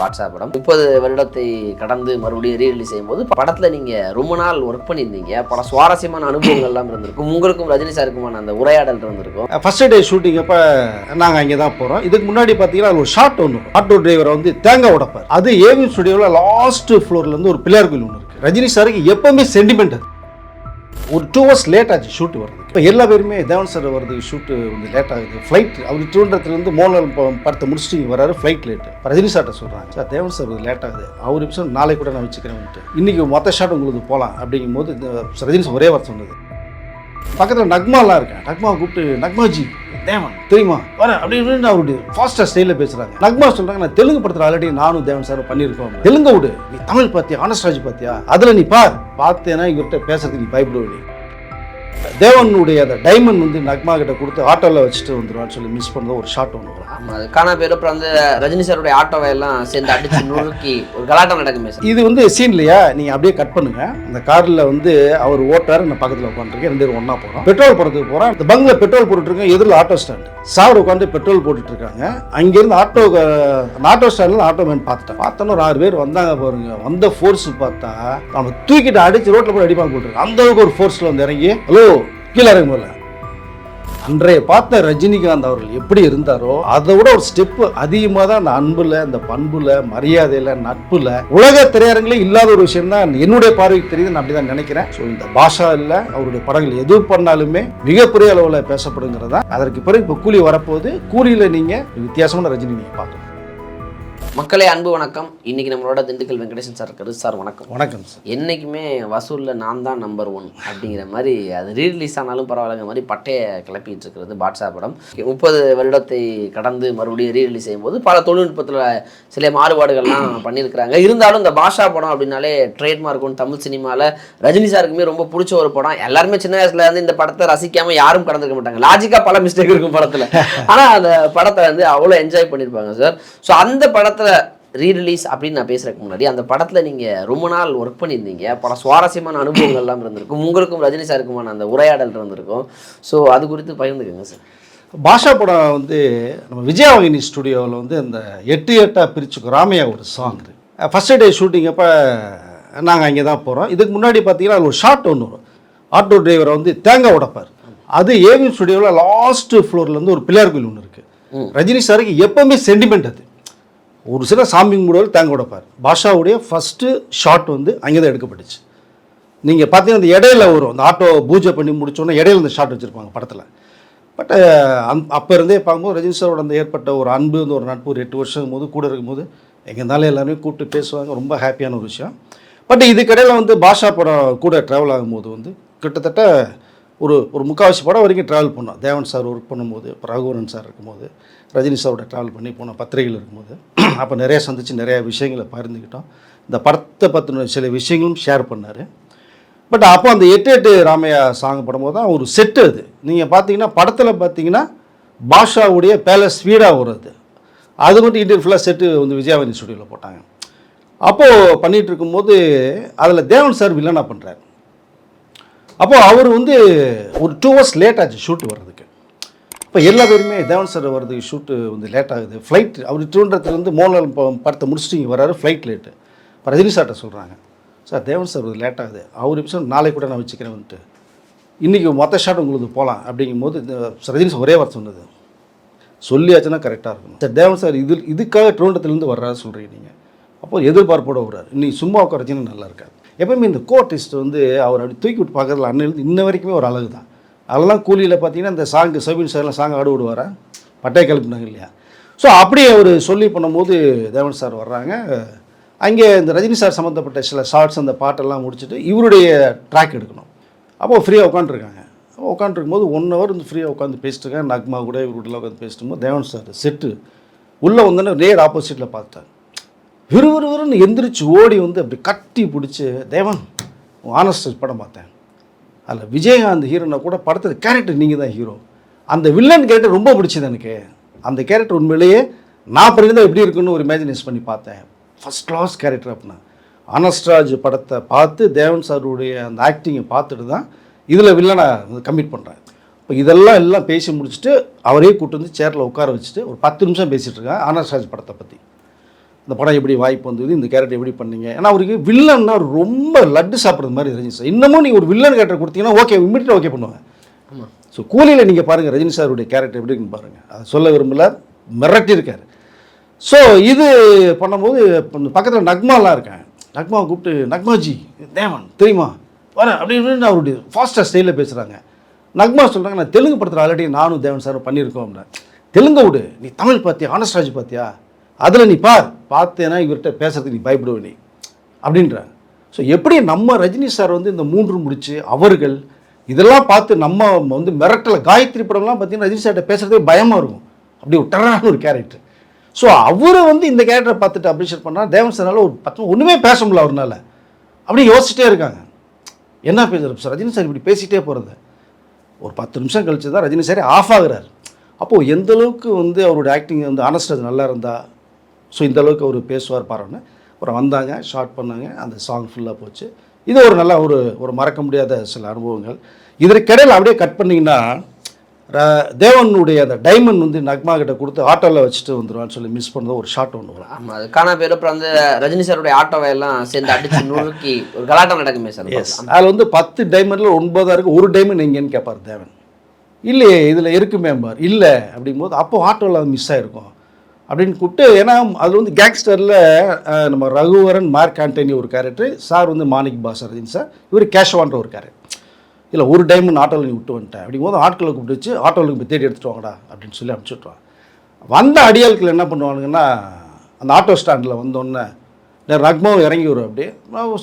பாட்ஷா படம். முப்பது வருடத்தை கடந்து மறுபடியும் ரீரிலீஸ் செய்யும்போது படத்தில் நீங்கள் ரொம்ப நாள் ஒர்க் பண்ணியிருந்தீங்க. பல சுவாரஸ்யமான அனுபவங்கள் எல்லாம் இருந்திருக்கும். உங்களுக்கும் ரஜினி சாருக்குமான அந்த உரையாடல் இருந்திருக்கும். ஃபர்ஸ்ட் டே ஷூட்டிங் அப்போ நாங்கள் அங்கே தான் போகிறோம் இதுக்கு முன்னாடி பார்த்தீங்கன்னா அது ஒரு ஷார்ட் ஒன்று ஆட்டோ டிரைவரை வந்து தேங்காய் உடப்பார். அது ஏவி ஸ்டுடியோவில் லாஸ்ட் ஃப்ளோர்லேருந்து ஒரு பிள்ளையார் கோயில் ஒன்று இருக்குது ரஜினி சாருக்கு எப்பவுமே சென்டிமெண்ட் அது. ஒரு டூ ஹவர்ஸ் லேட் ஆச்சு ஷூட் வருது இப்போ எல்லா பேருமே தேவன் சார் வருது ஷூட்டு வந்து லேட் ஆகுது. ஃப்ளைட் அவர் திருவனந்தத்துலேருந்து மோனல் படத்தை முடிச்சுட்டு இங்கே வராரு ஃப்ளைட் லேட்டு ரஜினி சார்ட்ட சொல்கிறாங்க சார் தேவன் சார் வருது லேட் ஆகுது. அவர் எபிசோட் நாளைக்கு கூட நான் வச்சுக்கிறேன்ட்டு. இன்றைக்கி மொத்த ஷாட் உங்களுக்கு போகலாம் அப்படிங்கும்போது இந்த ரஜினி சார் ஒரே வார்த்தை சொன்னது. பக்கத்தில் நக்மாலாம் இருக்கேன். நக்மாவை கூப்பிட்டு நக்மாஜி தேவன். தெரியுமா? வரேன் அப்படி இப்படின்னு அவருடைய ஃபாஸ்ட்டாக ஸ்டைலில் பேசுகிறாங்க நக்மா சொல்கிறாங்க நான் தெலுங்கு படத்தில் ஆல்ரெடி நானும் தேவன் சார் பண்ணியிருக்கோம் தெலுங்கு விடு. நீ தமிழ் பார்த்தியா ஆனஸ்ராஜ் பார்த்தியா அதில் நீ பார். பார்த்தேன்னா இவர்கிட்ட பேசுறதுக்கு நீ பயப்படுவே தேவனுடைய அந்த டைமண்ட் வந்து நக்மா கிட்ட கொடுத்து ஆட்டோவில் வச்சுட்டு வந்துடுவான்னு சொல்லி மிஸ் பண்ண ஒரு ஷாட் ஒன்று வரும். ஆமா அது காணா பேர் அப்புறம் வந்து ரஜினி சாருடைய ஆட்டோவை எல்லாம் சேர்ந்து அடிச்சு நுணுக்கி ஒரு கலாட்டம் நடக்குமே சார் இது வந்து சீன் இல்லையா? நீங்கள் அப்படியே கட் பண்ணுங்க. அந்த காரில் வந்து அவர் ஓட்டார் நான் பக்கத்தில் உட்காந்துருக்கேன் ரெண்டு பேரும் ஒன்றா போகிறோம் பெட்ரோல் போடுறதுக்கு போகிறோம் அந்த பங்கில் பெட்ரோல் போட்டுட்ருக்கேன் எதிரில் ஆட்டோ ஸ்டாண்ட் சார் உட்காந்து பெட்ரோல் போட்டுட்டு இருக்காங்க. அங்கேருந்து ஆட்டோ அந்த ஆட்டோ ஸ்டாண்டில் ஆட்டோ மேன் பார்த்துட்டேன் பார்த்தோன்னா ஒரு ஆறு பேர் வந்தாங்க பாருங்க. வந்த ஃபோர்ஸ் பார்த்தா நம்ம தூக்கிட்டு அடிச்சு ரோட்டில் போய் அடிப்பாங்க போட்டுருக்கு அந்த அளவுக்கு ஒரு ஃபோர்ஸில் வந்து இறங்கி ஹலோ கீழே இறங்க போல. அன்றைய பார்த்த ரஜினிகாந்த் அவர்கள் எப்படி இருந்தாரோ அதை விட ஒரு ஸ்டெப் அதிகமாக தான் அந்த அன்புல அந்த பண்புல மரியாதையில நட்புல உலக திரையரங்கிலே இல்லாத ஒரு விஷயம் தான் என்னுடைய பார்வைக்கு தெரியுது நான் அப்படி தான் நினைக்கிறேன். ஸோ இந்த பாஷா இல்லை அவருடைய படங்கள் எது பண்ணாலுமே மிகப்பெரிய அளவில் பேசப்படுங்கிறதா அதற்கு பிறகு இப்போ கூலி வரப்போகுது. கூலியில் நீங்கள் வித்தியாசமான ரஜினி நீங்கள் பார்க்கலாம். மக்களே அன்பு வணக்கம். இன்னைக்கு நம்மளோட திண்டுக்கல் வெங்கடேசன் சார் இருக்காரு. சார் வணக்கம். வணக்கம் சார் என்னைக்குமே வசூலில் நான் தான் நம்பர் ஒன் அப்படிங்கிற மாதிரி அது ரீரிலீஸ் ஆனாலும் பரவாயில்லைங்க மாதிரி பட்டைய கிளப்பிட்டு இருக்கிறது பாட்ஷா படம். முப்பது வருடத்தை கடந்து மறுபடியும் ரீரிலீஸ் செய்யும்போது பல தொழில்நுட்பத்தில் சில மாறுபாடுகள்லாம் பண்ணியிருக்கிறாங்க. இருந்தாலும் இந்த பாஷா படம் அப்படின்னாலே ட்ரேட்மார்க் ஒன்று தமிழ் சினிமாவில் ரஜினி சாருக்குமே ரொம்ப பிடிச்ச ஒரு படம். எல்லாருமே சின்ன வயசுல இருந்து இந்த படத்தை ரசிக்காம யாரும் கடந்திருக்க மாட்டாங்க. லாஜிக்காக பல மிஸ்டேக் இருக்கும் படத்தில். ஆனால் அந்த படத்தை வந்து அவ்வளோ என்ஜாய் பண்ணியிருப்பாங்க சார் ஸோ அந்த படத்தில் ரீரிலீஸ் அப்படின்னு நான் பேசுறதுக்கு முன்னாடி அந்த படத்துல நீங்க ரொம்ப நாள் ஒர்க் பண்ணியிருந்தீங்க. பல சுவாரஸ்யமான அனுபவங்கள் எல்லாம் இருந்திருக்கும். உங்களுக்கும் ரஜினி சாருக்குமான அந்த உரையாடல் இருந்திருக்கும். ஸோ அது குறித்து பகிர்ந்துக்கோங்க சார். பாஷா படம் வந்து நம்ம விஜயவாகினி ஸ்டுடியோவில் வந்து அந்த எட்டு எட்டாக பிரிச்சுக்கும் ராமையா ஒரு சாங் ஃபஸ்ட் டே ஷூட்டிங் அப்போ நாங்கள் அங்கே தான் போகிறோம் இதுக்கு முன்னாடி பார்த்தீங்கன்னா ஒரு ஷார்ட் ஒன்று வரும். ஆட்டோ டிரைவரை வந்து தேங்காய் உடைப்பார். அது ஏவிஎம் ஸ்டுடியோவில் லாஸ்ட் ஃப்ளோர்லேருந்து ஒரு பிள்ளையார் கோயில் ஒன்று இருக்குது ரஜினி சாருக்கு எப்பவுமே சென்டிமெண்ட் அது. ஒரு சில சாமி கும்பிடுவார் தேங்க உடைப்பார். பாஷாவுடைய ஃபஸ்ட்டு ஷாட் வந்து அங்கே தான் எடுக்கப்பட்டுச்சு. நீங்கள் பார்த்தீங்கன்னா அந்த இடையில வரும். அந்த ஆட்டோ பூஜை பண்ணி முடிச்சோன்னே இடையில இந்த ஷாட் வச்சுருப்பாங்க படத்தில். பட் அந் அப்போ இருந்தே பார்க்கும்போது ரஜினி சாரோட அந்த ஏற்பட்ட ஒரு அன்பு இந்த ஒரு நட்பு ஒரு எட்டு வருஷம் போது கூட இருக்கும்போது எங்கே இருந்தாலும் எல்லாருமே கூப்பிட்டு பேசுவாங்க. ரொம்ப ஹாப்பியான ஒரு விஷயம். பட் இதுக்கடையில் வந்து பாஷா படம் கூட ட்ராவல் ஆகும்போது வந்து கிட்டத்தட்ட ஒரு ஒரு முக்கால்வாசி படம் வரைக்கும் ட்ராவல் பண்ணோம். தேவன் சார் ஒர்க் பண்ணும்போது இப்போ ரகுவரன் சார் இருக்கும்போது ரஜினி சாரோட ட்ராவல் பண்ணி போனோம் பத்திரிகைகள் இருக்கும்போது அப்போ நிறைய சந்தித்து நிறைய விஷயங்களை பகிர்ந்துக்கிட்டோம். இந்த படத்தை பற்றின சில விஷயங்களும் ஷேர் பண்ணார். பட் அப்போ அந்த எட்டு எட்டு ராமையா சாங் படும்போது தான் ஒரு செட்டு அது. நீங்கள் பார்த்தீங்கன்னா படத்தில் பார்த்தீங்கன்னா பாஷாவுடைய பேலஸ் வீடாக வருது அது மட்டும் இன்டீரியர் ஃபுல்லாக செட்டு வந்து விஜயாவதி ஸ்டுடியோவில் போட்டாங்க. அப்போது பண்ணிகிட்டு இருக்கும்போது அதில் தேவன் சார் வில்லனாக பண்ணுறாரு அப்போது அவர் வந்து ஒரு டூ ஹவர்ஸ் லேட் ஆச்சு ஷூட் வர்றதுக்கு. இப்போ எல்லா பேருமே தேவன் சார் வர்றதுக்கு ஷூட்டு வந்து லேட் ஆகுது. ஃப்ளைட் அவர் திருவனந்தத்துலேருந்து மோனல் படத்தை முடிச்சுட்டு இங்கே வராரு ஃப்ளைட் லேட்டு இப்போ ரஜினி சார்கிட்ட சொல்கிறாங்க சார் தேவன் சார் வந்து லேட் ஆகுது. அவர் நிமிஷம் நாளை கூட நான் வச்சுக்கிறேன் வந்துட்டு இன்றைக்கி மொத்த ஷாட் உங்களுக்கு போகலாம் அப்படிங்கும்போது இந்த ரஜினி சார் ஒரே வார்த்தை சொன்னது. சொல்லியாச்சுன்னா கரெக்டாக இருக்கும் சார் தேவன் சார் இது இதுக்காக திருவண்டத்துலேருந்து வர்றாரு சொல்கிறீங்க நீங்கள் அப்போ எதிர்பார்ப்போட வர்றாரு. இன்றைக்கி சும்மா உட்காரச்சின்னு நல்லா இருக்காது. எப்பவுமே இந்த கோர்டிஸ்ட் வந்து அவர் அப்படி தூக்கி விட்டு பார்க்கறதுல அண்ணன் இன்ன வரைக்குமே ஒரு அழகு தான் அதெல்லாம் கூலியில் பார்த்தீங்கன்னா இந்த சாங்கு சபின் சார்லாம் சாங் ஆடு விடுவாரா? பட்டைய கிளப்பினாங்க இல்லையா? ஸோ அப்படியே அவர் சொல்லி பண்ணும்போது தேவன் சார் வர்றாங்க. அங்கே இந்த ரஜினி சார் சம்மந்தப்பட்ட சில ஷார்ட்ஸ் அந்த பாட்டெல்லாம் முடிச்சுட்டு இவருடைய ட்ராக் எடுக்கணும். அப்போ ஃப்ரீயாக உட்காந்துருக்காங்க உட்காந்துருக்கும் போது ஒன் ஹவர் வந்து ஃப்ரீயாக உட்காந்து பேசிட்டுருக்காங்க நக்மா கூட இவருடைய உட்காந்து பேசிட்டு போது தேவன் சார் செட்டு உள்ளே வந்தோன்னே நேர் ஆப்போசிட்டில் பார்த்துட்டாங்க விறுவிறுவிறுன்னு எந்திரிச்சு ஓடி வந்து அப்படி கட்டி பிடிச்சி தேவன் ஆனஸ்ட் படம் பார்த்தேன். அதில் விஜயகாந்த் ஹீரோனா கூட படத்தில் கேரக்டர் நீங்கள் தான் ஹீரோ அந்த வில்லன் கேரக்டர் ரொம்ப பிடிச்சது எனக்கு. அந்த கேரக்டர் உண்மையிலேயே நான் பிறகு எப்படி இருக்குன்னு ஒரு இமேஜினேஸ் பண்ணி பார்த்தேன். ஃபஸ்ட் கிளாஸ் கேரக்டர் அப்படின்னா. அனஸ்ட்ராஜ் படத்தை பார்த்து தேவன் சாருடைய அந்த ஆக்டிங்கை பார்த்துட்டு தான் இதில் வில்லனை கம்மிட் பண்ணுறேன் இப்போ இதெல்லாம் எல்லாம் பேசி முடிச்சுட்டு அவரே கூட்டு வந்து சேரில் உட்கார வச்சுட்டு ஒரு பத்து நிமிஷம் பேசிகிட்டு இருக்கேன் அனஸ்ட்ராஜ் படத்தை பற்றி இந்த படம் எப்படி வாய்ப்பு வந்தது இந்த கேரக்டர் எப்படி பண்ணீங்க? ஏன்னா அவருக்கு வில்லன்னா ரொம்ப லட்டு சாப்பிட்றது மாதிரி ரஜினி சார் இன்னமும் நீங்கள் ஒரு வில்லன் கேரக்டர் கொடுத்தீங்கன்னா ஓகே இம்மிடியாக ஓகே பண்ணுவாங்க. ஆமாம் ஸோ கூலியில் நீங்கள் பாருங்கள் ரஜினி சாருடைய கேரக்டர் எப்படி இருக்குன்னு பாருங்கள் அதை சொல்ல விரும்பல மிரட்டி இருக்காரு ஸோ இது பண்ணும்போது பக்கத்தில் நக்மாலாம் இருக்கேன் நக்மாவை கூப்பிட்டு நக்மாஜி தேவன் தெரியுமா? வரேன் அப்படின்னு அவருடைய ஃபாஸ்ட்டாக ஸ்டைலில் பேசுகிறாங்க நக்மா சொல்கிறாங்க நான் தெலுங்கு படத்தில் ஆல்ரெடி நானும் தேவன் சாரும் பண்ணியிருக்கோம் அப்படின்னா தெலுங்கு விடு நீ தமிழ் பார்த்தியா ஆனஸ்ராஜ் பார்த்தியா அதில் நீ பார் பார்த்தேன்னா இவர்கிட்ட பேசுறதுக்கு நீ பயப்படுவ நீ. அப்படின்றாங்க. ஸோ எப்படி நம்ம ரஜினி சார் வந்து இந்த மூன்று முடிச்சு அவர்கள் இதெல்லாம் பார்த்து நம்ம வந்து மிரட்டல காயத்ரி படம்லாம் பார்த்தீங்கன்னா ரஜினி சார்கிட்ட பேசுகிறதே பயமாக இருக்கும். அப்படி ஒரு டெரரான ஒரு கேரக்டர் ஸோ அவரை வந்து இந்த கேரக்டரை பார்த்துட்டு அப்ரிஷியேட் பண்ணால் தேவன் சார்னால ஒரு பத்து ஒன்றுமே பேச முடியல அவர்னால. அப்படி யோசிச்சிட்டே இருக்காங்க. என்ன பேசுறது? சார் ரஜினி சார் இப்படி பேசிகிட்டே போகிறது ஒரு பத்து நிமிஷம் கழிச்சு தான் ரஜினி சாரே ஆஃப் ஆகுறாரு. அப்போது எந்தளவுக்கு வந்து அவரோட ஆக்டிங் வந்து ஆனஸ்ட் அது நல்லா இருந்தால் ஸோ இந்த அளவுக்கு அவர் பேசுவார் பாருன்னு. அப்புறம் வந்தாங்க ஷார்ட் பண்ணாங்க அந்த சாங் ஃபுல்லாக போச்சு. இது ஒரு நல்ல ஒரு ஒரு மறக்க முடியாத சில அனுபவங்கள். இதற்கிடையில் அப்படியே கட் பண்ணிங்கன்னா தேவனுடைய அந்த டைமண்ட் வந்து நக்மா கிட்ட கொடுத்து ஆட்டோவில் வச்சுட்டு வந்துடுவான்னு சொல்லி மிஸ் பண்ணது ஒரு ஷாட் ஒன்று வரும். ஆமாம் அது காணா பேர் அப்புறம் வந்து ரஜினி சாருடைய ஆட்டோவை எல்லாம் சேர்ந்து அடிச்சு நுணுக்கி ஒரு கலாட்டம் நடக்குமே சார். அந்த எஸ். அதில் வந்து பத்து டைமண்டில் ஒன்பதா இருக்கு ஒரு டைமண்ட் எங்கேன்னு கேட்பார் தேவன். இல்லையே இதில் இருக்குமே பார் இல்லை அப்படிங்கும்போது அப்போ ஆட்டோவில் அது மிஸ் ஆகிருக்கும் அப்படின்னு கூப்பிட்டு ஏன்னா அது வந்து கேங்ஸ்டரில் நம்ம ரகுவரன் மார்க் ஆண்டனி ஒரு கேரக்டர் சார் வந்து மாணிக் பாஸ் சார். இவர் கேஷவான்ற ஒரு கேரக்டர் இல்லை ஒரு டைமண்ட் ஆட்டோவில் நீ விட்டு வந்துட்டேன் அப்படிங்கும்போது ஆட்களை கூப்பிட்டு வச்சு ஆட்டோவில் போய் தேடி எடுத்துட்டு வாங்கடா அப்படின்னு சொல்லி அனுப்பிச்சி வந்த அடியாட்கள் என்ன பண்ணுவானுங்கன்னா அந்த ஆட்டோ ஸ்டாண்டில் வந்தோடனே ரக்மாவும் இறங்கி வரும் அப்படியே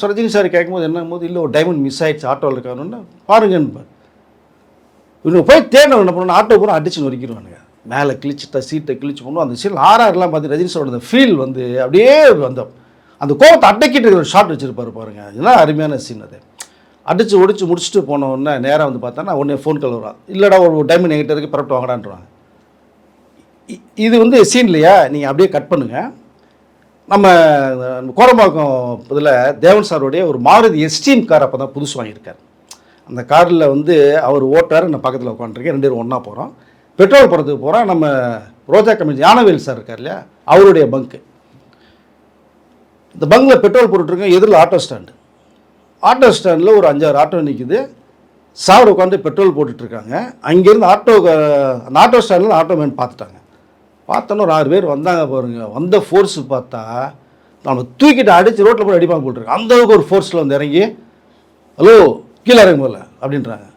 சரஜினி சார் கேட்கும்போது என்ன போது இல்லை ஒரு டைமண்ட் மிஸ் ஆகிடுச்சு ஆட்டோவில் இருக்கானுன்னு பாருங்கன்னு. இவனுக்கு போய் தேடணும் என்ன பண்ணணும் ஆட்டோ பூரா அடிச்சு நொறுக்கிடுவானுங்க. மேலே கிழிச்சிட்டா சீட்டை கிழிச்சு போகணும் அந்த சீல் ஆர்ஆர்லாம் பார்த்து ரஜினி சாரோட அந்த ஃபீல் வந்து அப்படியே அந்த அந்த கோபத்தை அடக்கிட்டு இருக்கிற ஒரு ஷாட் வச்சிருப்பாரு பாருங்கள் இதெல்லாம் அருமையான சீன் அது. அடித்து ஒடிச்சு முடிச்சுட்டு போனோடனே நேராக வந்து பார்த்தா உடனே ஃபோன் கால் வரும். இல்லைடா ஒரு டைமண்ட் என்கிட்ட இருக்கு பரப்பிட்டு வாங்கடான்றாங்க. இ- இது வந்து சீன் இல்லையா? நீங்கள் அப்படியே கட் பண்ணுங்கள் நம்ம கோரம்பாக்கம் இதில் தேவன் சாருடைய ஒரு மாருதி எஸ்டீம் கார் அப்போ தான் புதுசு வாங்கியிருக்கார். அந்த காரில் வந்து அவர் ஓட்டார் நான் பக்கத்தில் உட்காந்துருக்கேன் ரெண்டு பேரும் ஒன்றா போகிறோம் பெட்ரோல் போகிறதுக்கு போகிறோம் நம்ம ரோஜா கமிஷன் ஞானவேல் சார் இருக்கார் இல்லையா? அவருடைய பங்க்கு இந்த பங்கில் பெட்ரோல் போட்டுட்ருக்கேன். எதிரில் ஆட்டோ ஸ்டாண்டு ஆட்டோ ஸ்டாண்டில் ஒரு அஞ்சாறு ஆட்டோ நிற்குது சார் உட்காந்து பெட்ரோல் போட்டுட்ருக்காங்க. அங்கேருந்து ஆட்டோ அந்த ஆட்டோ ஸ்டாண்டில் ஆட்டோ மேன் பார்த்துட்டாங்க. பார்த்தோன்னா ஒரு ஆறு பேர் வந்தாங்க பாருங்க. வந்த ஃபோர்ஸ் பார்த்தா நம்ம தூக்கிட்டு அடித்து ரோட்டில் போய் அடிப்பாங்க போட்டுருக்கோம் அந்த அளவுக்கு ஒரு ஃபோர்ஸில் வந்து இறங்கி ஹலோ கீழே இறங்க போகல அப்படின்றாங்க.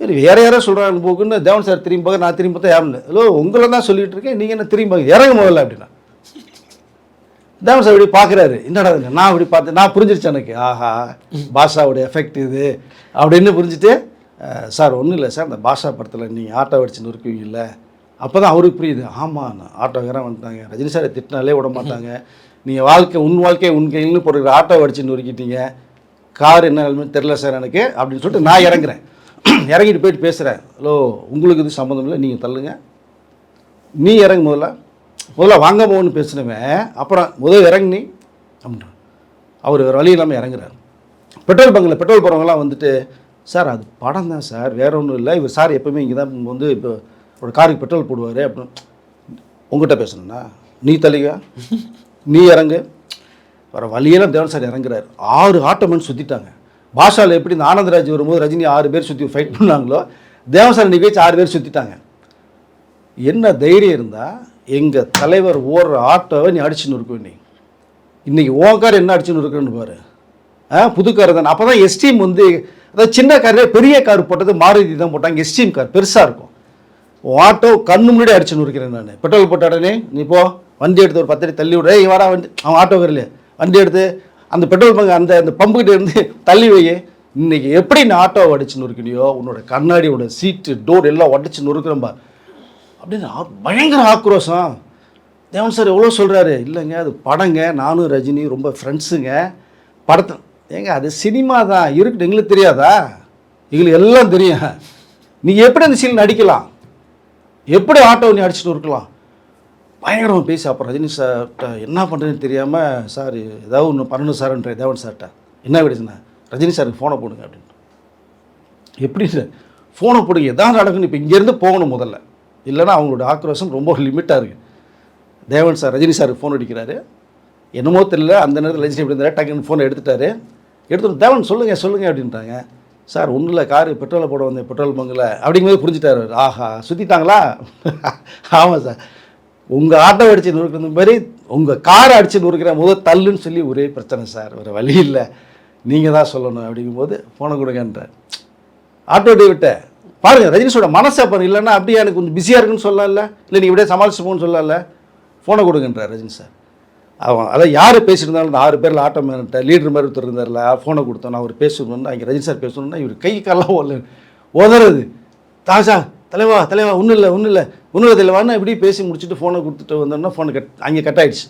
வேற யாரோ சொல்கிறாங்க போக்குன்னு தேவன் சார் திரும்பி பார்க்க நான் திரும்பி பார்த்தா யாரும் இல்லை. ஹலோ உங்களை தான் சொல்லிட்டு இருக்கேன் நீங்கள் என்ன திரும்பி பார்க்க இறங்க முதல்ல அப்படின்னா. தேவன் சார் இப்படி பார்க்குறாரு. என்னடா இது? நான் இப்படி பார்த்து நான் புரிஞ்சிருச்சு எனக்கு. ஆஹா பாஷாவுடைய எஃபெக்ட் இது. அப்படின்னு புரிஞ்சுட்டு சார் ஒன்றும் இல்லை சார். அந்த பாஷா படத்தில் நீங்கள் ஆட்டோ அடிச்சு நொறுக்குவீங்கல்ல. அப்போ தான் அவருக்கு புரியுது. ஆமாம் நான் ஆட்டோக்காரன் வந்துட்டாங்க. ரஜினி சாரை திட்டினாலே விட மாட்டாங்க. நீங்கள் வாழ்க்கை உன் வாழ்க்கை உன் கையில்னு போடுற ஆட்டோ அடிச்சு நொறுக்கிட்டீங்க. கார் என்ன நிலைமை தெரில சார் எனக்கு. அப்படின்னு சொல்லிட்டு நான் இறங்குறேன். இறங்கிட்டு போயிட்டு பேசுகிறேன் ஹலோ உங்களுக்கு இது சம்மந்தம் இல்லை நீங்கள் தள்ளுங்க. நீ இறங்கு முதல்ல. முதல்ல வாங்க போகணும்னு பேசினவன். அப்புறம் முதல் இறங்கி அப்படின்றான். அவர் வேறு வழி இல்லாமல் இறங்குறாரு. பெட்ரோல் பங்கில் பெட்ரோல் போகிறவங்களாம் வந்துட்டு சார் அது படம் தான் சார். வேற ஒன்றும் இல்லை. இவர் சார் எப்பவுமே இங்கே தான் வந்து இப்போ ஒரு காருக்கு பெட்ரோல் போடுவார். அப்படின்னு உங்ககிட்ட பேசணும்னா நீ தள்ளிக நீ இறங்கு. வர வழியெல்லாம் தேவன் சார் இறங்குறாரு. ஆறு ஆட்டோமேன்னு சுற்றிட்டாங்க பாஷாவில் எப்படி இந்த ஆனந்தராஜ் வரும்போது ரஜினி ஆறு பேர் சுற்றி ஃபைட் பண்ணாங்களோ தேவன் சார் நிகழ்ச்சி ஆறு பேர் சுற்றிட்டாங்க என்ன தைரியம் இருந்தால் எங்கள் தலைவர் ஓடுற ஆட்டோவை நீ அடிச்சுன்னு நொறுக்குவ நீ இன்றைக்கி ஓங்கார் கார் என்ன அடிச்சுன்னு இருக்கேன்னு பாரு. ஆ புது கார் தானே. அப்போ தான் எஸ்டீம் வந்து அதாவது சின்ன காரே பெரிய கார் போட்டது மாருதி தான் போட்டாங்க. எஸ்டீம் கார் பெருசாக இருக்கும். ஆட்டோ கண்ணு முன்னாடி அடிச்சுன்னு இருக்கிறேன் நான். பெட்ரோல் போட்ட உடனே நீ போ வண்டி எடுத்து ஒரு பத்தடி தள்ளி விடு. ஏய் வாடா வண்டி அவன் ஆட்டோ வரலையே. வண்டி எடுத்து அந்த பெட்ரோல் பங்க் அந்த அந்த பம்புக்கிட்ட இருந்து தள்ளி வை. இன்னைக்கு எப்படி நீ ஆட்டோவை அடிச்சு நொறுக்கினியோ உன்னோட கண்ணாடியோட சீட்டு டோர் எல்லாம் உடச்சி நொறுக்கிறம்பா அப்படின்னு பயங்கர ஆக்ரோஷம். தேவன் சார் எவ்வளோ சொல்கிறாரு இல்லைங்க அது படங்க. நானும் ரஜினி ரொம்ப ஃப்ரெண்ட்ஸுங்க படத்தை ஏங்க அது சினிமா தான். இருக்குது எங்களுக்கு தெரியாதா? எங்களுக்கு எல்லாம் தெரியும். நீ எப்படி அந்த சீன் நடிக்கலாம்? எப்படி ஆட்டோ நீ அடிச்சுட்டு இருக்கலாம் பயங்கரமாக பேசி அப்புறம் ரஜினி சார்கிட்ட என்ன பண்ணுறதுன்னு தெரியாமல் சார் ஏதாவது ஒன்று பண்ணணும் சார்ன்ற தேவன் சார்கிட்ட என்ன விடுச்சுண்ணா ரஜினி சாருக்கு ஃபோனை போடுங்க அப்படின்ட்டு எப்படி சார்? ஃபோனை போடுங்க. எதாவது நடக்கணும் இப்போ இங்கேருந்து போகணும் முதல்ல. இல்லைன்னா அவங்களோட ஆக்ரோஷம் ரொம்ப லிமிட்டாக இருக்குது தேவன் சார் ரஜினி சாருக்கு ஃபோன் அடிக்கிறாரு. என்னமோ தெரியல அந்த நேரத்தில் ரஜினி எப்படி இருந்தார். டக்குன்னு ஃபோனை எடுத்துட்டாரு. எடுத்துட்டு தேவன் சொல்லுங்கள் சொல்லுங்கள் அப்படின்றாங்க சார் ஒன்றும் இல்லை காரு பெட்ரோலை போட வந்தேன் பெட்ரோல் பங்கில் அப்படிங்கும்போது புரிஞ்சுட்டாரு ஆஹா சுற்றிட்டாங்களா ஆமாம் சார். உங்கள் ஆட்டோ அடித்து நொறுக்கிற மாதிரி உங்கள் காரை அடித்து நொறுக்கிற முதல் தள்ளுன்னு சொல்லி ஒரே பிரச்சனை சார் வேறு வழி இல்லை. நீங்கள் தான் சொல்லணும் அப்படிங்கும்போது ஃபோனை கொடுங்கன்றார். ஆட்டோ டிரைவர்கிட்ட பாருங்கள் ரஜினிஷோட மனசை அப்போ இல்லைன்னா அப்படியே எனக்கு கொஞ்சம் பிஸியாக இருக்குன்னு சொல்லல? இல்லை நீ இப்படியே சமாளிச்சு போன்னு சொல்லல? ஃபோனை கொடுங்கன்றார் ரஜினி சார். அவன் அதான் யார் பேசியிருந்தாலும் இந்த ஆறு பேரில் ஆட்டோ மேன்ட்ட லீடர் மாதிரி ஒருத்தர் இருந்தார்ல ஃபோனை கொடுத்தோம் அவர் பேசணும்னா அங்கே ரஜினி சார் பேசணும்னா இவர் கை காலெல்லாம் ஓடல உதறது தாசா தலைவா தலைவா ஒன்றும் இல்லை ஒன்றும் இல்லை. ஒன்றும் இல்லை தலைவான்னு இப்படி பேசி முடிச்சுட்டு ஃபோனை கொடுத்துட்டு வந்தோம்னா ஃபோனை கட் அங்கே கட் ஆயிடுச்சு.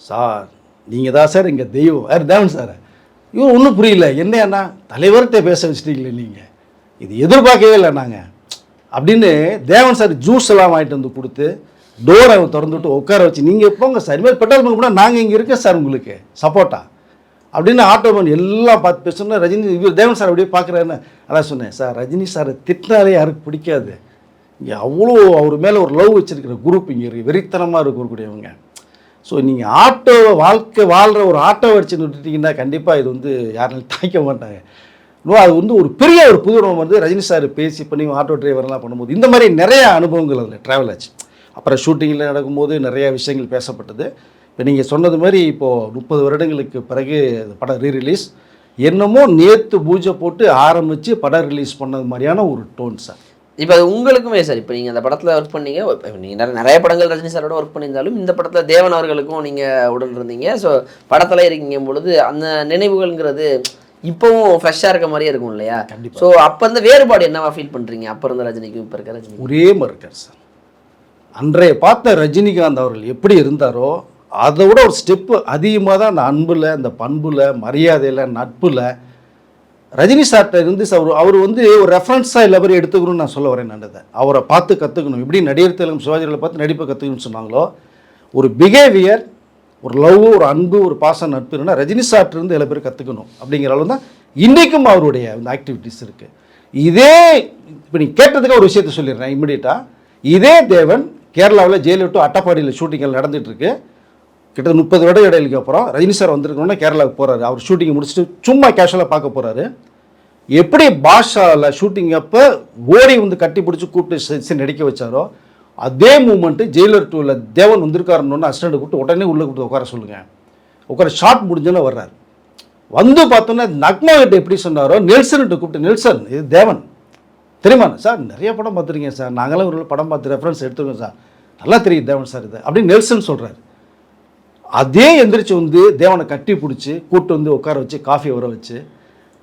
சார் நீங்கள் தான் சார் இங்கே தெய்வம். வேறு தேவன் சார். இவன் ஒன்றும் புரியல. என்னன்னா தலைவர்கிட்ட பேச வச்சுட்டீங்களே நீங்கள் இது எதிர்பார்க்கவே இல்லை நாங்கள் அப்படின்னு தேவன் சார் ஜூஸ் எல்லாம் வாங்கிட்டு வந்து கொடுத்து டோரை திறந்து விட்டு உட்கார வச்சு நீங்கள் போங்க சார் இனிமேல் பெட்ரோல் பங்க் கூட நாங்கள் இங்கே இருக்கோம் சார் உங்களுக்கு? சப்போர்ட்டா அப்படின்னு ஆட்டோமேன் எல்லாம் பார்த்து பேசணும் ரஜினி இவர் தேவன் சார் அப்படியே பார்க்குறாருன்னு அதான் சொன்னேன். சார் ரஜினி சாரை திட்டினாலே யாருக்கு பிடிக்காது. இங்கே அவ்வளோ அவர் மேலே ஒரு லவ் வச்சுருக்கிற குரூப் இங்கே இருக்கு வெறித்தனமாக இருக்கக்கூடியவங்க ஸோ நீங்கள் ஆட்டோ வாழ்க்கை வாழ்கிற ஒரு ஆட்டோ வச்சு விட்டுட்டீங்கன்னா கண்டிப்பாக இது வந்து யாருமே தாய்க்க மாட்டாங்க. இன்னும் அது வந்து ஒரு பெரிய ஒரு புதுரம் வந்து ரஜினி சார் பேசி பண்ணி ஆட்டோ டிரைவர்லாம் பண்ணும்போது இந்த மாதிரி நிறைய அனுபவங்கள் அதில் ட்ராவல் ஆச்சு. அப்புறம் ஷூட்டிங்கில் நடக்கும்போது நிறைய விஷயங்கள் பேசப்பட்டது. இப்போ நீங்கள் சொன்னது மாதிரி இப்போது முப்பது வருடங்களுக்கு பிறகு படம் ரீ ரிலீஸ் என்னமோ நேற்று பூஜை போட்டு ஆரம்பித்து படம் ரிலீஸ் பண்ணது மாதிரியான ஒரு டோன் சார் இப்போ அது உங்களுக்குமே சார். இப்போ நீங்கள் அந்த படத்தில் ஒர்க் பண்ணீங்க. நீங்கள் நிறைய நிறைய படங்கள் ரஜினி சாரோட ஒர்க் பண்ணியிருந்தாலும் இந்த படத்தில் தேவன் அவர்களுக்கும் நீங்கள் உடன் இருந்தீங்க. ஸோ படத்தில் இருக்கீங்க பொழுது அந்த நினைவுகள்ங்கிறது இப்போவும் ஃப்ரெஷ்ஷாக இருக்க மாதிரியே இருக்கும் இல்லையா. ஸோ அப்போ அந்த வேறுபாடு என்னவா ஃபீல் பண்ணுறீங்க அப்போ இருந்த ரஜினிக்கும் இப்போ இருக்க ரஜினி ஒரே மாதிரி இருக்கார் சார். அன்றைய பார்த்த ரஜினிகாந்த் அவர்கள் எப்படி இருந்தாரோ அதை விட ஒரு ஸ்டெப்பு அதிகமாக தான் அந்த அன்பில் அந்த பண்புல மரியாதையில் நட்பில் ரஜினி சார்கிட்ட இருந்து அவர் அவர் வந்து ஒரு ரெஃபரன்ஸாக எல்லாரும் எடுத்துக்கணும்னு நான் சொல்ல வரேன் நல்லதை அவரை பார்த்து கற்றுக்கணும் எப்படி நடிகர் திலகம் சிவாஜிகளை பார்த்து நடிப்பை கற்றுக்கணும்னு சொன்னாங்களோ ஒரு பிஹேவியர் ஒரு லவ் ஒரு அன்பு ஒரு பாச நட்பு ரஜினி சார்ட்ட இருந்து எல்லா பேரும் கற்றுக்கணும் அப்படிங்கிற அளவு தான் இன்றைக்கும் அவருடைய அந்த ஆக்டிவிட்டீஸ் இருக்குது இதே இப்போ நீ கேட்டதுக்கு ஒரு விஷயத்த சொல்லிடுறேன் இமிடியட்டாக இதே தேவன் கேரளாவில் ஜெயலலிட்டு அட்டப்பாடியில் ஷூட்டிங்கள் நடந்துகிட்ருக்கு கிட்ட கிட்டத்தட்ட முப்பது வருட இடைவெளிக்கு அப்புறம் ரஜினி சார் வந்திருக்கணும்னா கேரளாவுக்கு போகிறாரு அவர் ஷூட்டிங் முடிச்சுட்டு சும்மா கேஷுவலாக பார்க்க போகிறாரு எப்படி பாஷாவில் ஷூட்டிங் அப்போ ஓடி வந்து கட்டி பிடிச்சி கூப்பிட்டு நடிக்க வச்சாரோ அதே மூமெண்ட்டு ஜெயிலர் டூவில் தேவன் வந்திருக்காருன்னு அசிஸ்டண்ட் கூப்பிட்டு உடனே உள்ளே கூப்பிட்டு உட்கார சொல்லுங்கள் உட்கார ஷார்ட் முடிஞ்சோன்னு வர்றாரு. வந்து பார்த்தோன்னா நக்மா கிட்ட எப்படி சொன்னாரோ நெல்சன்கிட்ட கூப்பிட்டு நெல்சன் இது தேவன். தெரியுமா சார்? நிறைய படம் பார்த்துருக்கீங்க சார். நாங்களாம் ஒரு படம் பார்த்து ரெஃபரன்ஸ் எடுத்துருக்கோம் சார். நல்லா தெரியும் தேவன் சார் இது. அப்படின்னு நெல்சன் சொல்கிறாரு அதே எந்திரிச்சு வந்து தேவனை கட்டி பிடிச்சி கூட்டு வந்து உட்கார வச்சு காஃபி வர வச்சு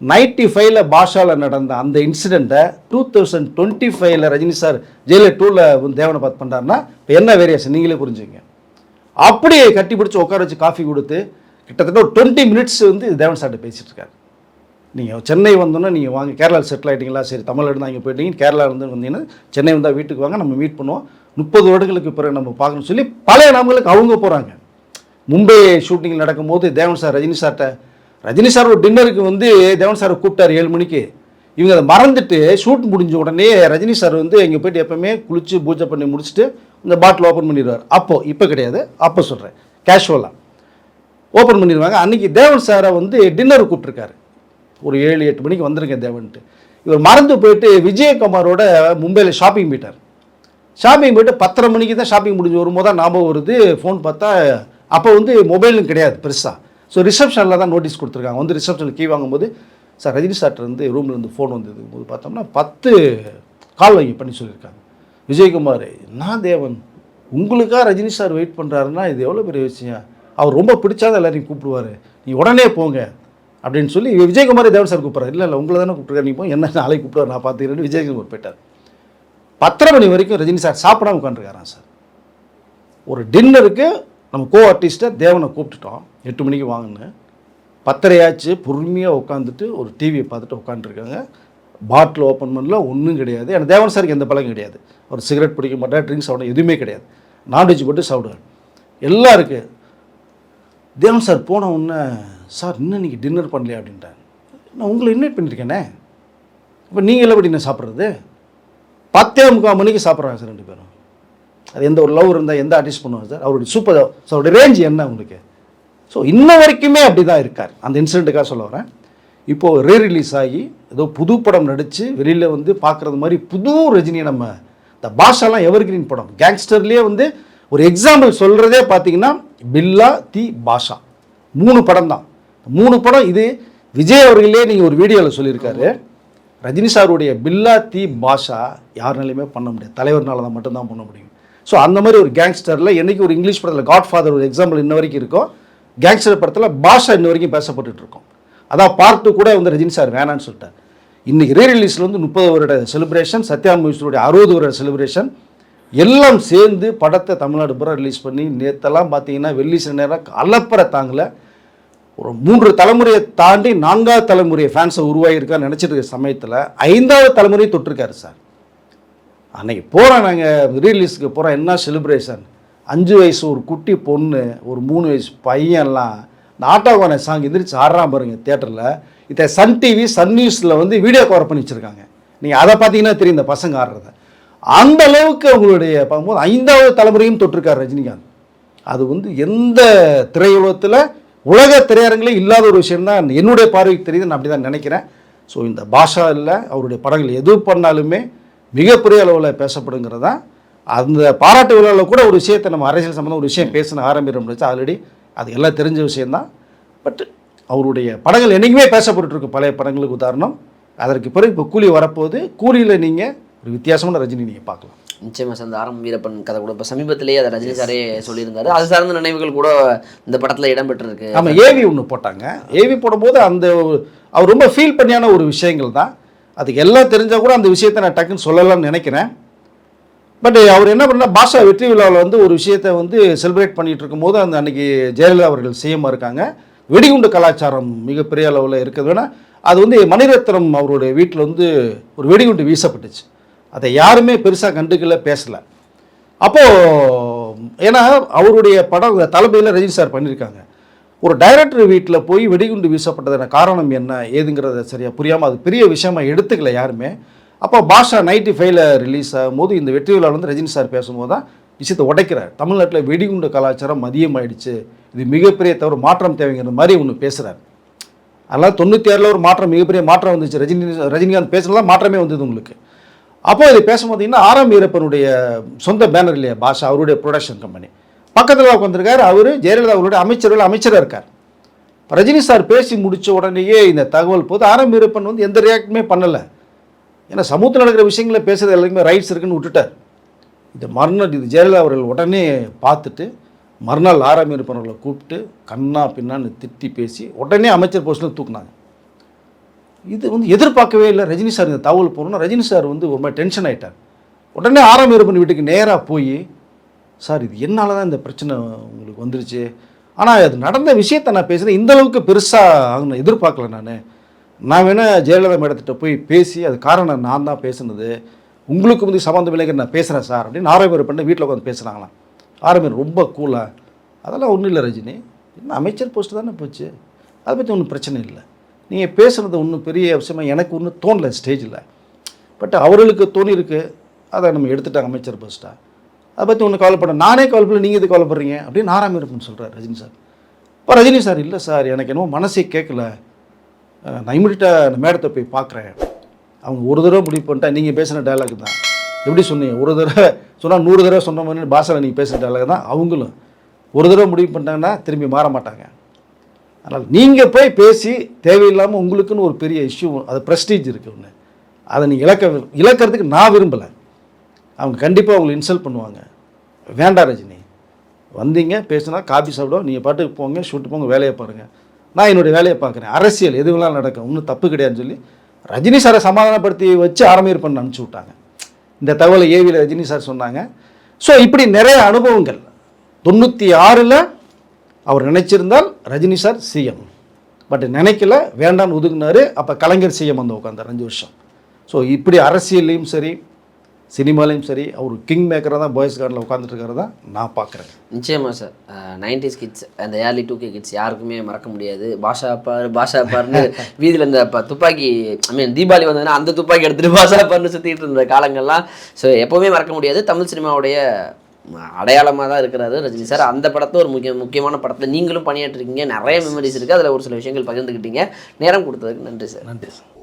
நைன்டி ஃபைவ்ல பாஷாவில் நடந்த அந்த இன்சிடெண்ட்டை டூ தௌசண்ட் டுவெண்ட்டி ஃபைவ்ல ரஜினி சார் ஜெயில டூவில் வந்து தேவனை பார்த்து பண்ணுறாருன்னா இப்போ என்ன வேரியேஷன் நீங்களே புரிஞ்சுங்க அப்படியே கட்டி பிடிச்சி உட்கார வச்சு காஃபி கொடுத்து கிட்டத்தட்ட ஒரு டுவெண்ட்டி மினிட்ஸ் வந்து தேவன் சார்ட்ட பேசிட்டு இருக்காரு. நீங்கள் சென்னை வந்தோன்னா நீங்கள் வாங்க கேரளாவில் செட்டில் ஆகிட்டீங்களா சரி தமிழ்நாடு தான் இங்கே போயிட்டீங்க. கேரளாவிலேருந்து வந்தீங்கன்னா சென்னை வந்தால் வீட்டுக்கு வாங்க நம்ம மீட் பண்ணுவோம். முப்பது வருடங்களுக்கு பிறகு நம்ம பார்க்கணும்னு சொல்லி பழைய நாமங்களுக்கு அவங்க போகிறாங்க மும்பை ஷூட்டிங் நடக்கும்போது தேவன் சார் ரஜினி சார்கிட்ட ரஜினி சார் ஒரு டின்னருக்கு வந்து தேவன் சாரை கூப்பிட்டாரு ஏழு மணிக்கு. இவங்க அதை மறந்துட்டு ஷூட் முடிஞ்ச உடனே ரஜினி சார் வந்து இங்கே போயிட்டு எப்பவுமே குளிச்சு பூஜை பண்ணி முடிச்சுட்டு இந்த பாட்டில் ஓப்பன் பண்ணிடுவார். அப்போது இப்போ கிடையாது அப்போ சொல்கிறேன் கேஷுவலாக ஓப்பன் பண்ணிடுவாங்க. அன்றைக்கி தேவன் சாரை வந்து டின்னர் கூப்பிட்ருக்காரு ஒரு ஏழு எட்டு மணிக்கு வந்துருங்க தேவன்ட்டு. இவர் மறந்து போயிட்டு விஜயகுமாரோட மும்பையில் ஷாப்பிங் போயிட்டார். ஷாப்பிங் போயிட்டு பத்தரை மணிக்கு தான் ஷாப்பிங் முடிஞ்சு வரும்போது தான் ஞாபகம் வருது. ஃபோன் பார்த்தா அப்போ வந்து மொபைலும் கிடையாது பெருசாக ஸோ ரிசப்ஷனில் தான் நோட்டீஸ் கொடுத்துருக்காங்க. வந்து ரிசப்ஷனில் கீ வாங்கும்போது சார் ரஜினி சார்ட்ட இருந்து ரூமில் இருந்து ஃபோன் வந்தது. போது பார்த்தோம்னா பத்து கால் வாங்கி பண்ணி சொல்லியிருக்காங்க. விஜயகுமார் நான் தேவன் உங்களுக்காக ரஜினி சார் வெயிட் பண்ணுறாருன்னா இது எவ்வளோ பெரிய விஷயம்? அவர் ரொம்ப பிடிச்சாத எல்லாரையும் கூப்பிடுவார். நீ உடனே போங்க. அப்படின்னு சொல்லி விஜயகுமாரே தேவன் சார் கூப்பிட்றாரு. இல்லை இல்லை உங்களை தானே கூப்பிட்ருக்காரு நீ போய் என்ன நாளைக்கு கூப்பிடுவார். நான் பார்த்துக்கிறேன்னு விஜயகுமார் போயிட்டார். பத்தரை மணி வரைக்கும் ரஜினி சார் சாப்பிடாம உட்காந்துருக்காரான் சார் ஒரு டின்னருக்கு நம்ம கோ ஆர்டிஸ்ட்டை தேவனை கூப்பிட்டுட்டோம். எட்டு மணிக்கு வாங்கினேன். பத்தரையாச்சு பொறுமையாக உட்காந்துட்டு ஒரு டிவியை பார்த்துட்டு உட்காந்துருக்காங்க பாட்டில் ஓப்பன் பண்ணல ஒன்றும் கிடையாது. எனக்கு தேவன் சாருக்கு எந்த பழக்கம் கிடையாது. ஒரு சிகரெட் பிடிக்க மாட்டேன் ட்ரிங்க்ஸ் சாப்பிட எதுவுமே கிடையாது. நான்வெஜ் போட்டு சாப்பிடுவார் எல்லாம் இருக்குது தேவன் சார் போன உடனே சார் இன்னும் நீங்கள் டின்னர் பண்ணலையா? அப்படின்ட்டாங்க. நான் உங்களை இன்வைட் பண்ணியிருக்கேனே. இப்போ நீங்கள் எல்லாம் எப்படி நான் சாப்பிட்றது? பத்தே முக்கால் மணிக்கு சாப்பிட்றாங்க சார் ரெண்டு பேரும். அது எந்த ஒரு லவ் இருந்தால் எந்த ஆர்டிஸ்ட் பண்ணுவாங்க சார்? அவருடைய சூப்பர் சார் அவருடைய ரேஞ்ச் என்ன உங்களுக்கு? ஸோ இன்ன வரைக்குமே அப்படி தான் இருக்கார். அந்த இன்சிடெண்ட்டுக்காக சொல்ல வரேன். இப்போது ரீ ரிலீஸ் ஆகி ஏதோ புது படம் நடித்து வெளியில் வந்து பார்க்குறது மாதிரி புது ரஜினியை நம்ம இந்த பாஷாலாம் எவர் கிரீன் படம். கேங்ஸ்டர்லேயே வந்து ஒரு எக்ஸாம்பிள் சொல்கிறதே பார்த்தீங்கன்னா பில்லா தி பாஷா. மூணு படம் தான். மூணு படம் இது விஜய் அவர்களே நீங்கள் ஒரு வீடியோவில் சொல்லியிருக்காரு. ரஜினி சாருடைய பில்லா தி பாஷா யாருனாலையுமே பண்ண முடியாது. தலைவர்னால தான் மட்டும்தான் பண்ண முடியும். ஸோ அந்த மாதிரி ஒரு கேங்ஸ்டரில் என்னைக்கு ஒரு இங்கிலீஷ் படத்தில் காட் ஃபாதர் ஒரு எக்ஸாம்பிள் இன்ன வரைக்கும் இருக்கும் கேங்ஸ்டர் படத்தில் பாஷா இன்ன வரைக்கும் பேசப்பட்டு இருக்கும். அதான் பார்ட் டூ கூட வந்து ரஜினி சார் வேணான்னு சொல்லிட்டார். இன்னைக்கு ரீ ரிலீஸில் வந்து முப்பது வருட செலிப்ரேஷன் சத்யா மூவிஸுடைய அறுபது வருட செலிப்ரேஷன் எல்லாம் சேர்ந்து படத்தை தமிழ்நாடு பூரா ரிலீஸ் பண்ணி நேற்றெல்லாம் பார்த்தீங்கன்னா வெள்ளி சில நேரம் அலப்பற தாங்கல. ஒரு மூன்று தலைமுறையை தாண்டி நான்காவது தலைமுறை ஃபேன்ஸை உருவாகியிருக்கான்னு நினச்சிட்டு இருக்க சமயத்தில் ஐந்தாவது தலைமுறையை தொட்டிருக்காரு சார். அன்றைக்கி போகிறோம் நாங்கள் ரீலீஸ்க்கு போகிறோம் என்ன செலிப்ரேஷன் அஞ்சு வயசு ஒரு குட்டி பொண்ணு ஒரு மூணு வயசு பையன்லாம் இந்த ஆட்டோகோனை சாங் எந்திரிச்சு ஆடுறான் பாருங்க தேட்டரில் இதை சன் டிவி சன் நியூஸில் வந்து வீடியோ கவர் பண்ணி வச்சுருக்காங்க. நீங்கள் அதை பார்த்தீங்கன்னா தெரியும் இந்த பசங்க ஆடுறத. அந்த அளவுக்கு அவங்களுடைய பார்க்கும்போது ஐந்தாவது தலைமுறையும் தொட்டிருக்கார் ரஜினிகாந்த். அது வந்து எந்த திரையுலகத்தில் உலக திரையரங்கிலே இல்லாத ஒரு விஷயம் தான் என்னுடைய பார்வைக்கு தெரியுது நான் அப்படி தான் நினைக்கிறேன். ஸோ இந்த பாஷா இல்லை அவருடைய படங்கள் எது பண்ணாலுமே மிகப்பெரிய அளவில் பேசப்படுங்கிறது தான் அந்த பாராட்டு விழாவில் கூட ஒரு விஷயத்தை நம்ம அரசியல் சம்மந்தம் ஒரு விஷயம் பேசின ஆரம்பிச்சு ஆல்ரெடி அது எல்லாம் தெரிஞ்ச விஷயந்தான் பட் அவருடைய படங்கள் என்றைக்குமே பேசப்பட்டு இருக்கு பழைய படங்களுக்கு உதாரணம். அதற்கு பிறகு இப்போ கூலி வரப்போகுது. கூலியில் நீங்கள் ஒரு வித்தியாசமான ரஜினி நீங்கள் பார்க்கலாம். நிச்சயமா சார் ஆரம் வீரப்பன் கதை கூட இப்போ சமீபத்திலேயே அதை ரஜினி சாரே சொல்லியிருந்தாரு. அது சார்ந்த நினைவுகள் கூட இந்த படத்தில் இடம்பெற்றிருக்கு. ஆமாம் ஏவி ஒன்று போட்டாங்க. ஏவி போடும்போது அந்த அவர் ரொம்ப ஃபீல் பண்ணியான ஒரு விஷயங்கள் தான். அது எல்லாம் தெரிஞ்சால் கூட அந்த விஷயத்தை நான் டக்குன்னு சொல்லலாம்னு நினைக்கிறேன். பட் அவர் என்ன பண்ணா பாஷா வெற்றி விழாவில் வந்து ஒரு விஷயத்தை வந்து செலிப்ரேட் பண்ணிகிட்டு இருக்கும்போது அந்த அன்னைக்கு ஜெயலலிதா அவர்கள் சிஎம்மாக இருக்காங்க. வெடிகுண்டு கலாச்சாரம் மிகப்பெரிய அளவில் இருக்குது. வேணால் அது வந்து மணிரத்னம் அவருடைய வீட்டில் வந்து ஒரு வெடிகுண்டு வீசப்பட்டுச்சு. அதை யாருமே பெருசாக கண்டுக்கல பேசலை. அப்போது ஏன்னா அவருடைய படம் தலைமையில் ரஜினி சார் பண்ணியிருக்காங்க. ஒரு டைரக்டர் வீட்டில் போய் வெடிகுண்டு வீசப்பட்டதன காரணம் என்ன? ஏதுங்கிறத சரியாக புரியாமல் அது பெரிய விஷயமா எடுத்துக்கல யாருமே. அப்போ பாஷா நைன்டி ஃபைவ்ல ரிலீஸ் ஆகும்போது இந்த வெற்றி விழாவில் வந்து ரஜினி சார் பேசும்போது தான் விஷயத்தை உடைக்கிறார். தமிழ்நாட்டில் வெடிகுண்டு கலாச்சாரம் மதியம் ஆயிடுச்சு இது மிகப்பெரிய தவிர மாற்றம் தேவைங்கிற மாதிரி ஒன்று பேசுகிறார் அதனால் தொண்ணூற்றி ஆறில் ஒரு மாற்றம் மிகப்பெரிய மாற்றம் வந்துச்சு. ரஜினி ரஜினிகாந்த் பேசுனதான் மாற்றமே வந்தது உங்களுக்கு. அப்போது இது பேசும்போது இன்னும் ஆரம் வீரப்பனுடைய சொந்த பேனர் இல்லையா? பாஷா அவருடைய ப்ரொடக்ஷன் கம்பெனி பக்கத்தில் உட்காந்துருக்காரு அவர் ஜெயலலிதா அவருடைய அமைச்சர்கள் அமைச்சராக இருக்கார். ரஜினி சார் பேசி முடித்த உடனேயே இந்த தகவல் போது ஆரம் வீரப்பன் வந்து எந்த ரியாக்டுமே பண்ணலை. ஏன்னா சமூகத்தில் நடக்கிற விஷயங்களை பேசுறது எல்லாருக்குமே ரைட்ஸ் இருக்குன்னு விட்டுட்டார். இந்த மறுநாள் இது ஜெயலலிதா அவர்கள் உடனே பார்த்துட்டு மறுநாள் ஆறாம் இருப்பவர்களை கூப்பிட்டு கண்ணா பின்னான்னு திட்டி பேசி உடனே அமைச்சர் போஸ்ட்டில் தூக்குனாங்க. இது வந்து எதிர்பார்க்கவே இல்லை. ரஜினி சார் இந்த தகவல் போகணும்னா ரஜினி சார் வந்து ரொம்ப டென்ஷன் ஆயிட்டார். உடனே ஆறாம் இருப்பன் வீட்டுக்கு நேராக போய் சார் இது என்னால் தான் இந்த பிரச்சனை உங்களுக்கு வந்துருச்சு? ஆனால் அது நடந்த விஷயத்தை நான் பேசுகிறேன் இந்தளவுக்கு பெருசாக ஆகணும் எதிர்பார்க்கல நான். நான் வேணால் ஜெயலலிதா மேடத்திட்ட போய் பேசி அது காரணம் நான் தான் பேசுனது. உங்களுக்கு வந்து சம்மந்தம் இல்லைங்க நான் பேசுகிறேன் சார் அப்படின்னு ஆரோக்கியம் பண்ணி வீட்டில் உட்காந்து பேசுகிறாங்களாம் ஆரோக்கியம் ரொம்ப கூலாக அதெல்லாம் ஒன்றும் இல்லை ரஜினி. இன்னும் அமைச்சர் போஸ்ட்டு தானே போச்சு. அதை பற்றி ஒன்றும் பிரச்சனை இல்லை. நீங்கள் பேசுகிறது ஒன்றும் பெரிய விஷயமா எனக்கு ஒன்றும் தோணல ஸ்டேஜில் பட் அவர்களுக்கு தோணியிருக்கு. அதை நம்ம எடுத்துட்டாங்க அமைச்சர் போஸ்ட்டாக அதை பற்றி ஒன்றும் கவலைப்பட நானே கவலைப்படல நீங்கள் இது கவலைப்படுறீங்க? அப்படின்னு நாராம இருப்பேன் சொல்கிறார் ரஜினி சார். இப்போ ரஜினி சார் இல்லை சார் எனக்கு என்னமோ மனசே கேட்கல நான் இமிடியட்டாக அந்த மேடத்தை போய் பார்க்குறேன் அவங்க ஒரு தடவை முடிவு பண்ணிட்டா நீங்கள் பேசின டைலாக் தான். எப்படி சொன்னீங்க? ஒரு தடவை சொன்னால் நூறு தடவை சொன்ன மாதிரி பாஷையில் நீங்கள் பேசுகிற டைலாக் தான் அவங்களும். ஒரு தடவை முடிவு பண்ணிட்டாங்கன்னா திரும்பி மாற மாட்டாங்க. அதனால் நீங்கள் போய் பேசி தேவையில்லாமல் உங்களுக்குன்னு ஒரு பெரிய இஷ்யூ அது ப்ரெஸ்டீஜ் இருக்குது ஒன்று அதை நீங்கள் இழக்க இழக்கிறதுக்கு நான் விரும்பலை. அவங்க கண்டிப்பாக உங்களை இன்சல்ட் பண்ணுவாங்க. வேண்டாம் ரஜினி. வந்தீங்க பேசுனா காபி சாப்பிடுவோம் நீங்கள் பாட்டுக்கு போங்க ஷூட்டு போங்க வேலையை பாருங்கள் நான் என்னுடைய வேலையை பார்க்குறேன். அரசியல் எது வேணாலும் நடக்கும். ஒன்றும் தப்பு கிடையாதுன்னு சொல்லி ரஜினி சாரை சமாதானப்படுத்தி வச்சு ஆரம்பீர் பண்ண அனுப்பிச்சி விட்டாங்க. இந்த தகவலை ஏவியில் ரஜினி சார் சொன்னாங்க. ஸோ இப்படி நிறைய அனுபவங்கள். தொண்ணூற்றி ஆறில் அவர் நினைச்சிருந்தால் ரஜினி சார் சிஎம் பட் நினைக்கல வேண்டாம்னு ஒதுக்குனாரு. அப்போ கலைஞர் சிஎம் வந்து உட்காந்தார் அஞ்சு வருஷம். ஸோ இப்படி அரசியல்லையும் சரி சினிமாலையும் சரி அவர் கிங் மேக்கராக தான் பாய்ஸ் கார்டில் உட்காந்துட்டு இருக்கிறதா நான் பார்க்குறேன். நிச்சயமா சார் நைன்டிஸ் கிட்ஸ் அந்த ஏர்லி டூ கே கிட்ஸ் யாருக்குமே மறக்க முடியாது. பாஷா பார் பாஷா பார்னு வீதியில் இந்த துப்பாக்கி ஐ மீன் தீபாவளி வந்ததுன்னா அந்த துப்பாக்கி எடுத்துட்டு பாஷா பார்னு சுற்றிட்டு இருந்த காலங்கள்லாம். ஸோ எப்போவுமே மறக்க முடியாது. தமிழ் சினிமாவுடைய அடையாளமாக தான் இருக்கிறாரு ரஜினி சார் அந்த படத்தை ஒரு முக்கிய முக்கியமான படத்தில் நீங்களும் பணியாற்றிருக்கீங்க. நிறைய மெமரிஸ் இருக்குது அதில் ஒரு சில விஷயங்கள் பகிர்ந்துக்கிட்டீங்க நேரம் கொடுத்ததுக்கு நன்றி சார் நன்றி சார்